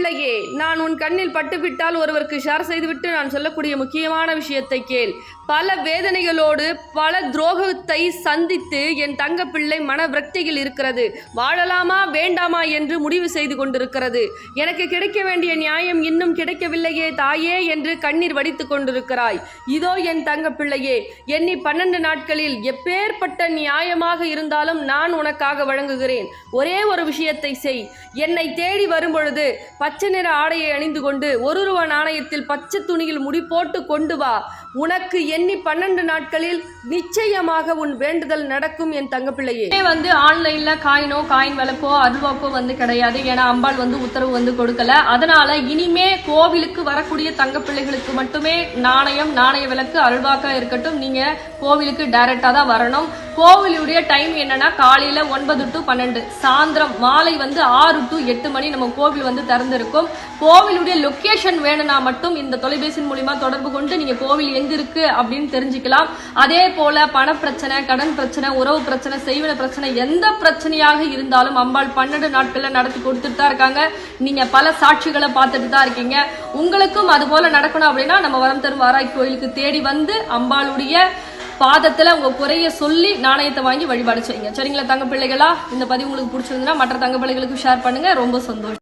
பிள்ளையே நான் உன் கண்ணில் பட்டுவிட்டால் ஒருவருக்கு ஷேர் செய்துவிட்டு நான் சொல்லக்கூடிய முக்கியமான விஷயத்தை கேள். பல வேதனைகளோடு பல துரோகத்தை சந்தித்து என் தங்க பிள்ளை மன விரக்தியில் இருக்கிறது. வாழலாமா வேண்டாமா என்று முடிவு செய்து கொண்டிருக்கிறது. எனக்கு கிடைக்க வேண்டிய நியாயம் இன்னும் கிடைக்கவில்லையே தாயே என்று கண்ணீர் வடித்து கொண்டிருக்கிறாய். இதோ என் தங்க பிள்ளையே எண்ணி பன்னெண்டு நாட்களில் எப்பேற்பட்ட நியாயமாக இருந்தாலும் நான் உனக்காக வழங்குகிறேன். ஒரே ஒரு விஷயத்தை செய். என்னை தேடி வரும்பொழுது பச்சை நிற ஆடையை அணிந்து கொண்டு ஒரு ரூபா நாணயத்தில் பச்சை துணியில் முடி போட்டு கொண்டு வா. உனக்கு எண்ணி பன்னெண்டு நாட்களில் நிச்சயமாக உன் வேண்டுதல் நடக்கும் என் தங்கப்பிள்ளையே. இதே வந்து ஆன்லைன்ல காயினோ காயின் விளக்கோ அருவாக்கோ வந்து கிடையாது. ஏன்னா அம்பாள் வந்து உத்தரவு வந்து கொடுக்கல. அதனால இனிமே கோவிலுக்கு வரக்கூடிய தங்கப்பிள்ளைகளுக்கு மட்டுமே நாணயம் நாணய விளக்கு அருள்வாக்கா இருக்கட்டும். நீங்க கோவிலுக்கு டைரக்டா தான் வரணும். கோவிலுடைய டைம் என்னன்னா காலையில ஒன்பது டு பன்னெண்டு. சாயந்தரம் மாலை வந்து ஆறு டு எட்டு மணி நம்ம கோவில் வந்து திறந்திருக்கும். கோவிலுடைய லொக்கேஷன் வேணும்னா மட்டும் இந்த தொலைபேசி மூலியமா தொடர்பு கொண்டு நீங்க கோவில் எங்க இருக்கு அப்படின்னு தெரிஞ்சுக்கலாம். அதே போல பண பிரச்சனை கடன் பிரச்சனை உறவு பிரச்சனை செய்வன பிரச்சனை எந்த பிரச்சனையாக இருந்தாலும் அம்பாள் பன்னெண்டு நாட்கள்ல நடத்தி கொடுத்துட்டு தான் இருக்காங்க. நீங்க பல சாட்சிகளை பார்த்துட்டு தான் இருக்கீங்க. உங்களுக்கும் அது போல நடக்கணும் அப்படின்னா நம்ம வரம் தரும் வாராய் கோயிலுக்கு தேடி வந்து அம்பாளுடைய பாதத்துல உங்க குறைய சொல்லி நாணயத்தை வாங்கி வழிபாடு செய்யுங்க. சரிங்களா தங்க பிள்ளைகளா? இந்த பதிவு உங்களுக்கு பிடிச்சிருந்தா மற்ற தங்க பிள்ளைகளுக்கு ஷேர் பண்ணுங்க. ரொம்ப சந்தோஷம்.